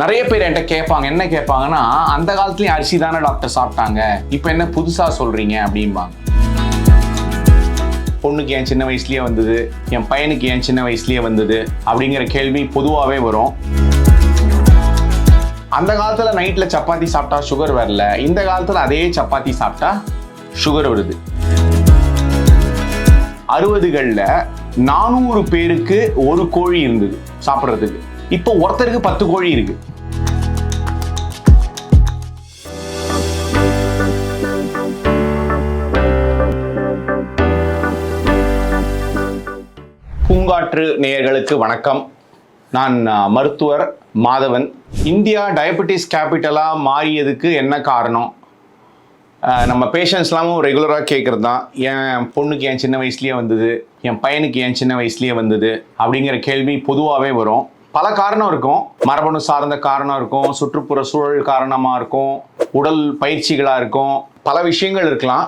நிறைய பேர் என்கிட்ட கேட்பாங்க என்ன கேட்பாங்கன்னா அந்த காலத்துலேயும் அரிசி தானே டாக்டர் சாப்பிட்டாங்க. இப்போ என்ன புதுசாக சொல்கிறீங்க அப்படிம்பாங்க. பொண்ணுக்கு என் சின்ன வயசுலேயே வந்தது என் பையனுக்கு என் சின்ன வயசுலேயே வந்தது அப்படிங்கிற கேள்வி பொதுவாகவே வரும். அந்த காலத்தில் நைட்டில் சப்பாத்தி சாப்பிட்டா சுகர் வரல. இந்த காலத்தில் அதே சப்பாத்தி சாப்பிட்டா சுகர் வருது. அறுபதுகளில் நானூறு பேருக்கு ஒரு கோழி இருந்தது சாப்பிட்றதுக்கு. இப்போ ஒருத்தருக்கு பத்து கோழி இருக்கு. பூங்காற்று நேயர்களுக்கு வணக்கம். நான் மருத்துவர் மாதவன். இந்தியா டயபெட்டிஸ் கேபிட்டலாக மாறியதுக்கு என்ன காரணம்? நம்ம பேஷண்ட்ஸ்லாமும் ரெகுலராக கேட்குறது தான் என் பொண்ணுக்கு என் சின்ன வயசுலேயே வந்தது. என் பையனுக்கு என் சின்ன வயசுலேயே வந்தது. அப்படிங்கிற கேள்வி பொதுவாகவே வரும். பல காரணம் இருக்கும். மரபணு சார்ந்த காரணம் இருக்கும். சுற்றுப்புற சூழல் காரணமாக இருக்கும். உடல் பயிற்சிகளாக இருக்கும். பல விஷயங்கள் இருக்கலாம்.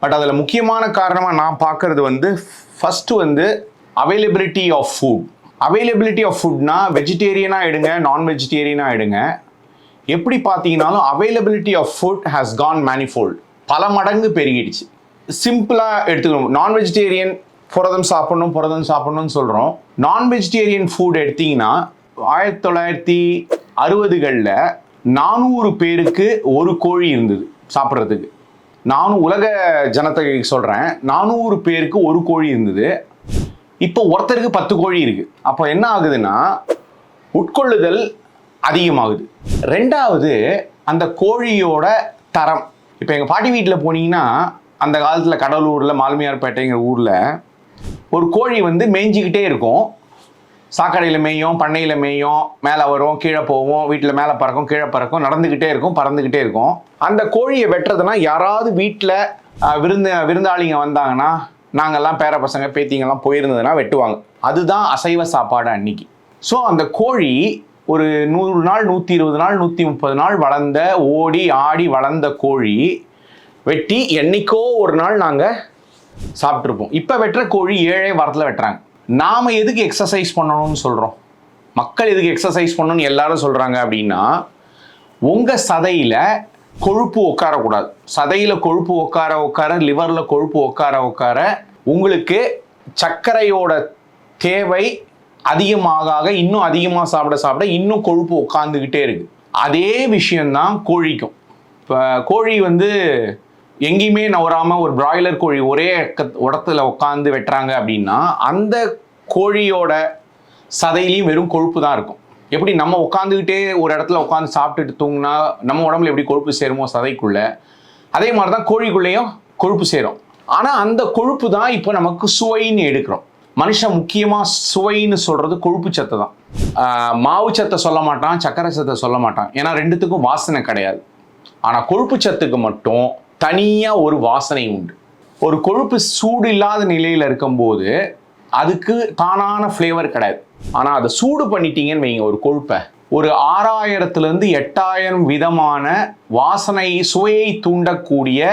பட் அதில் முக்கியமான காரணமாக நான் பார்க்குறது வந்து ஃபஸ்ட்டு வந்து availability of food availability of ஃபுட்னா வெஜிடேரியனாக எடுங்க நான் வெஜிடேரியனாக எடுங்க. எப்படி பார்த்தீங்கன்னாலும் availability of food has gone manifold பல மடங்கு பெருகிடுச்சு. சிம்பிளாக எடுத்துக்கணும். நான் வெஜிடேரியன் புரதம் சாப்பிடணும் புரதம் சாப்பிடணும்னு சொல்கிறோம் நான் வெஜிடேரியன் ஃபுட் எடுத்தீங்கன்னா ஆயிரத்தி தொள்ளாயிரத்தி அறுபதுகளில் நானூறு பேருக்கு ஒரு கோழி இருந்தது சாப்பிட்றதுக்கு. நானும் உலக ஜனத்தொகை சொல்கிறேன் நானூறு பேருக்கு ஒரு கோழி இருந்தது. இப்போ ஒருத்தருக்கு பத்து கோழி இருக்குது அப்போ என்ன ஆகுதுன்னா உட்கொள்ளுதல் அதிகமாகுது. ரெண்டாவது அந்த கோழியோட தரம். இப்போ எங்கள் பாட்டி வீட்டில் போனீங்கன்னா அந்த காலத்தில் கடலூரில் மாலுமியார்பேட்டைங்கிற ஊரில் ஒரு கோழி வந்து மேய்ஞ்சிக்கிட்டே இருக்கும். சாக்கடையில் மேயும் பண்ணையில் மேயும் மேலே வரும் கீழே போவோம் வீட்டில் மேலே பறக்கும் கீழே பறக்கும் நடந்துக்கிட்டே இருக்கும் பறந்துக்கிட்டே இருக்கும். அந்த கோழியை வெட்டுறதுனா யாராவது வீட்டில் விருந்து விருந்தாளிங்க வந்தாங்கன்னா நாங்கள்லாம் பேர பசங்க பேத்திங்கெல்லாம் போயிருந்ததுன்னா வெட்டுவாங்க. அதுதான் அசைவ சாப்பாடு அன்னைக்கு. ஸோ அந்த கோழி ஒரு நூறு நாள் நூற்றி இருபது நாள் நூற்றி முப்பது நாள் வளர்ந்த ஓடி ஆடி வளர்ந்த கோழி வெட்டி என்னைக்கோ ஒரு நாள் நாங்கள் சாப்பிட்ருப்போம் இப்போ வெட்டுற கோழி ஏழே வாரத்தில் வெட்டுறாங்க. நாம் எதுக்கு எக்ஸசைஸ் பண்ணணும்னு சொல்கிறோம் மக்கள் எதுக்கு எக்ஸசைஸ் பண்ணணும்னு எல்லாரும் சொல்கிறாங்க அப்படின்னா உங்கள் சதையில் கொழுப்பு உட்காரக்கூடாது. சதையில் கொழுப்பு உட்கார உட்கார லிவரில் கொழுப்பு உட்கார உட்கார உங்களுக்கு சர்க்கரையோட தேவை அதிகமாக இன்னும் அதிகமாக சாப்பிட சாப்பிட இன்னும் கொழுப்பு உட்காந்துக்கிட்டே இருக்குது அதே விஷயந்தான் கோழிக்கும். இப்போ கோழி வந்து எங்கேயுமே நவராமல் ஒரு பிராய்லர் கோழி ஒரே உடத்துல உட்காந்து வெட்டுறாங்க அப்படின்னா அந்த கோழியோட சதையிலையும் வெறும் கொழுப்பு தான் இருக்கும். எப்படி நம்ம உட்காந்துக்கிட்டே ஒரு இடத்துல உட்காந்து சாப்பிட்டுட்டு தூங்கினா நம்ம உடம்புல எப்படி கொழுப்பு சேருமோ சதைக்குள்ள அதே மாதிரி தான் கோழிக்குள்ளேயும் கொழுப்பு சேரும். ஆனால் அந்த கொழுப்பு தான் இப்போ நமக்கு சுவைன்னு எடுக்கிறோம். மனுஷன் முக்கியமாக சுவைன்னு சொல்கிறது கொழுப்பு சத்து தான். மாவு சத்தை சொல்ல மாட்டான் சக்கரை சத்தை சொல்ல மாட்டான். ஏன்னா ரெண்டுத்துக்கும் வாசனை கிடையாது. ஆனால் கொழுப்பு சத்துக்கு மட்டும் தனியாக ஒரு வாசனை உண்டு. ஒரு கொழுப்பு சூடு இல்லாத நிலையில் இருக்கும்போது அதுக்கு தானான ஃப்ளேவர் கிடையாது. ஆனால் அதை சூடு பண்ணிட்டீங்கன்னு வைங்க ஒரு கொழுப்பை. ஒரு ஆறாயிரத்துலேருந்து எட்டாயிரம் விதமான வாசனை சுவையை தூண்டக்கூடிய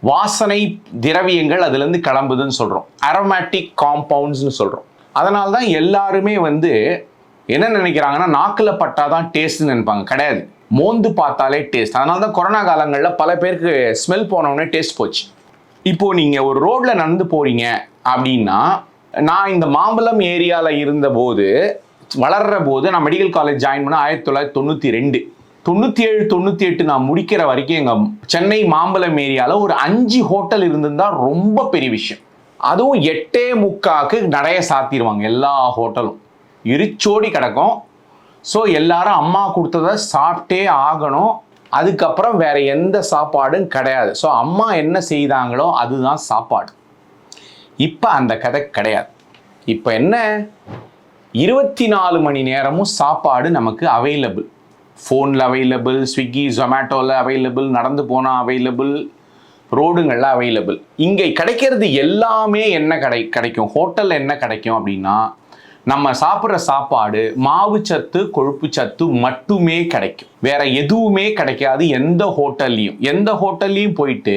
வாசனை திரவியங்கள் அதுலேருந்து கிளம்புதுன்னு சொல்கிறோம் அரோமேட்டிக் காம்பவுண்ட்ஸ்னு சொல்கிறோம் அதனால தான் எல்லாருமே வந்து என்ன நினைக்கிறாங்கன்னா நாக்கில் பட்டாதான் டேஸ்ட்னு நினைப்பாங்க. கிடையாது. மோந்து பார்த்தாலே டேஸ்ட் அதனால தான் கொரோனா காலங்களில் பல பேருக்கு ஸ்மெல் போனவுடனே டேஸ்ட் போச்சு. இப்போது நீங்கள் ஒரு ரோட்டில் நடந்து போகிறீங்க அப்படின்னா நான் இந்த மாம்பழம் ஏரியாவில் இருந்தபோது வளர்ற போது நான் மெடிக்கல் காலேஜ் ஜாயின் பண்ண ஆயிரத்தி தொள்ளாயிரத்தி தொண்ணூற்றி ரெண்டு. தொண்ணூற்றி ஏழு தொண்ணூற்றி எட்டு நான் முடிக்கிற வரைக்கும் எங்கள் சென்னை மாம்பழம் ஏரியாவில் ஒரு அஞ்சு ஹோட்டல் இருந்திருந்தா ரொம்ப பெரிய விஷயம். அதுவும் எட்டே முக்காக்கு நடைய சாத்திடுவாங்க எல்லா ஹோட்டலும் இருச்சோடி கிடக்கும். ஸோ எல்லாரும் அம்மா கொடுத்ததை சாப்பிட்டே ஆகணும். அதுக்கப்புறம் வேற எந்த சாப்பாடும் கிடையாது. ஸோ அம்மா என்ன செய்தாங்களோ அதுதான் சாப்பாடு. இப்போ அந்த கதை கிடையாது. இப்போ என்ன? இருபத்தி நாலு மணி நேரமும் சாப்பாடு நமக்கு அவைலபிள் ஃபோனில் அவைலபிள் ஸ்விக்கி ஜொமேட்டோவில் அவைலபிள் நடந்து போனால் அவைலபிள் ரோடுங்களில் அவைலபிள் இங்கே கிடைக்கிறது எல்லாமே என்ன கிடை கிடைக்கும்? ஹோட்டலில் என்ன கிடைக்கும் அப்படின்னா நம்ம சாப்பிட்ற சாப்பாடு மாவு சத்து கொழுப்பு சத்து மட்டுமே கிடைக்கும். வேற எதுவுமே கிடைக்காது எந்த ஹோட்டல்லையும். எந்த ஹோட்டல்லையும் போயிட்டு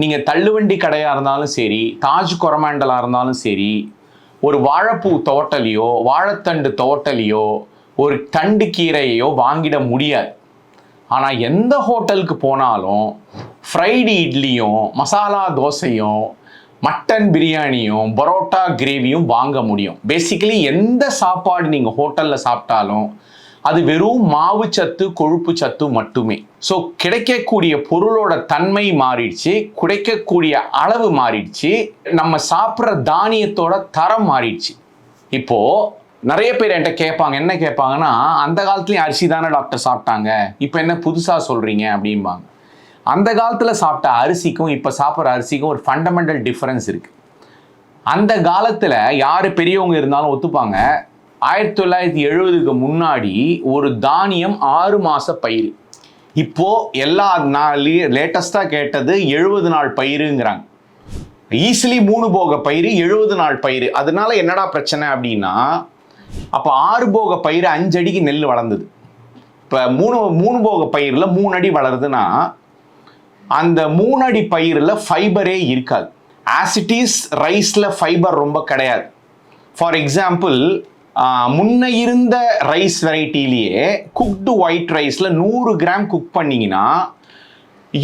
நீங்கள் தள்ளுவண்டி கடையாக இருந்தாலும் சரி தாஜ் கொரமாண்டலாக இருந்தாலும் சரி ஒரு வாழைப்பூ தோட்டலையோ வாழைத்தண்டு தோட்டலையோ ஒரு தண்டு கீரையோ வாங்கிட முடியாது. ஆனால் எந்த ஹோட்டலுக்கு போனாலும் ஃப்ரைடு இட்லியும் மசாலா தோசையும் மட்டன் பிரியாணியும் பரோட்டா கிரேவியும் வாங்க முடியும். பேசிக்கலி எந்த சாப்பாடு நீங்கள் ஹோட்டலில் சாப்பிட்டாலும் அது வெறும் மாவு சத்து கொழுப்பு சத்து மட்டுமே. ஸோ கிடைக்கக்கூடிய பொருளோட தன்மை மாறிடுச்சு கிடைக்கக்கூடிய அளவு மாறிடுச்சு நம்ம சாப்பிட்ற தானியத்தோட தரம் மாறிடுச்சு. இப்போது நிறைய பேர் என்கிட்ட கேட்பாங்க என்ன கேட்பாங்கன்னா அந்த காலத்துலேயும் அரிசி தானே டாக்டர் சாப்பிட்டாங்க இப்போ என்ன புதுசாக சொல்கிறீங்க அப்படிம்பாங்க. அந்த காலத்தில் சாப்பிட்ட அரிசிக்கும் இப்போ சாப்பிட்ற அரிசிக்கும் ஒரு ஃபண்டமெண்டல் டிஃப்ரென்ஸ் இருக்குது அந்த காலத்தில் யார் பெரியவங்க இருந்தாலும் ஒத்துப்பாங்க. ஆயிரத்தி தொள்ளாயிரத்தி எழுபதுக்கு முன்னாடி ஒரு தானியம் ஆறு மாத பயிர். இப்போது எல்லா நாள் லேட்டஸ்ட்டாக கேட்டது எழுபது நாள் பயிருங்கிறாங்க. ஈஸிலி மூணு போக பயிர் எழுபது நாள் பயிர் அதனால என்னடா பிரச்சனை அப்படின்னா அப்போ ஆறு போக பயிர் அஞ்சு அடிக்கு நெல் வளர்ந்தது. இப்போ மூணு மூணு போக பயிரில் மூணு அடி வளருதுன்னா அந்த மூணு அடி பயிரில் ஃபைபரே இருக்காது. ஆசிட்டிஸ் ரைஸில் ஃபைபர் ரொம்ப கிடையாது. ஃபார் எக்ஸாம்பிள் முன்ன இருந்த ரைஸ் வெரைட்டிலேயே குக்டு ஒயிட் ரைஸில் நூறு கிராம் குக் பண்ணிங்கன்னா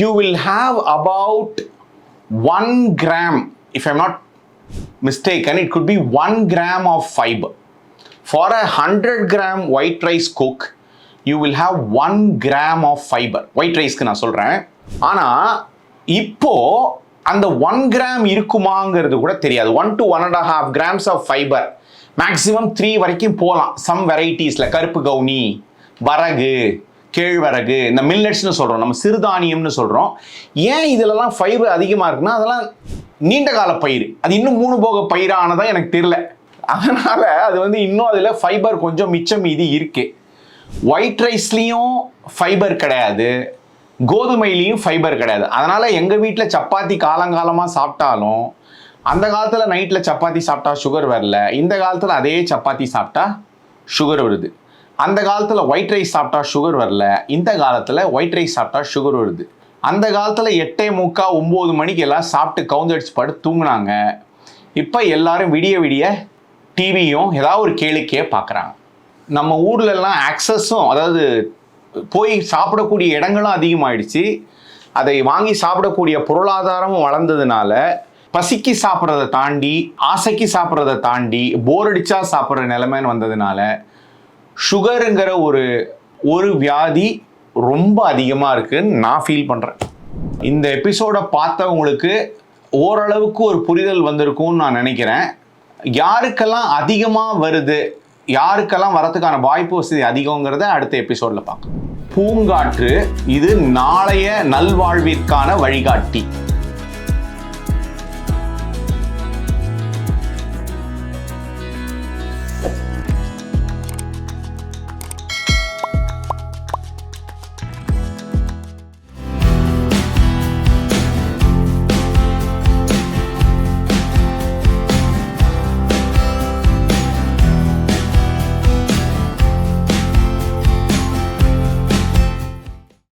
you will have about one gram if I'm not mistake and it could be one gram of fibre for a hundred gram white rice cook you will have one gram of fibre white ரைஸ்க்கு நான் சொல்கிறேன் ஆனால் இப்போ அந்த one gram இருக்குமாங்கிறது கூட தெரியாது. One to one and half grams of fibre maximum three வரைக்கும் போகலாம் சம் வெரைட்டிஸில் கருப்பு கவுனி வரகு கேழ்வரகு இந்த மில்லட்ஸ்னு சொல்கிறோம் நம்ம சிறுதானியம்னு சொல்கிறோம் ஏன் இதிலலாம் ஃபைபர் அதிகமாக இருக்குன்னா அதெல்லாம் நீண்ட கால பயிர் அது இன்னும் மூணு போக பயிரானதான் எனக்கு தெரில அதனால் அது வந்து இன்னும் அதில் ஃபைபர் கொஞ்சம் மிச்சம் மீதி இருக்குது ஒயிட் ரைஸ்லேயும் ஃபைபர் கிடையாது. கோதுமையிலையும் ஃபைபர் கிடையாது. அதனால் எங்கள் வீட்டில் சப்பாத்தி காலங்காலமாக சாப்பிட்டாலும் அந்த காலத்தில் நைட்டில் சப்பாத்தி சாப்பிட்டா சுகர் வரல. இந்த காலத்தில் அதே சப்பாத்தி சாப்பிட்டா சுகர் வருது. அந்த காலத்தில் ஒயிட் ரைஸ் சாப்பிட்டா சுகர் வரல. இந்த காலத்தில் ஒயிட் ரைஸ் சாப்பிட்டா சுகர் வருது. அந்த காலத்தில் எட்டே முக்கா ஒம்பது மணிக்கு எல்லாம் சாப்பிட்டு கவுந்தடிச்சு படுத்து தூங்கினாங்க. இப்போ எல்லாரும் விடிய விடிய டிவியும் ஏதாவது ஒரு கேளிக்கையை பார்க்குறாங்க. நம்ம ஊர்லெல்லாம் ஆக்சஸும் அதாவது போய் சாப்பிடக்கூடிய இடங்களும் அதிகமாயிடுச்சு. அதை வாங்கி சாப்பிடக்கூடிய பொருளாதாரமும் வளர்ந்ததுனால பசிக்கு சாப்பிட்றத தாண்டி ஆசைக்கு சாப்பிட்றத தாண்டி போர் அடித்தா சாப்பிட்ற நிலைமைன்னு வந்ததுனால சுகருங்கிற ஒரு ஒரு வியாதி ரொம்ப அதிகமாக இருக்குன்னு நான் ஃபீல் பண்ணுறேன் இந்த எபிசோடை பார்த்தவங்களுக்கு ஓரளவுக்கு ஒரு புரிதல் வந்திருக்கும்னு நான் நினைக்கிறேன். யாருக்கெல்லாம் அதிகமாக வருது யாருக்கெல்லாம் வரத்துக்கான வாய்ப்பு வசதி அதிகங்கிறத அடுத்த எபிசோடில் பார்க்கலாம். பூங்காற்று இது நாளைய நல்வாழ்விற்கான வழிகாட்டி.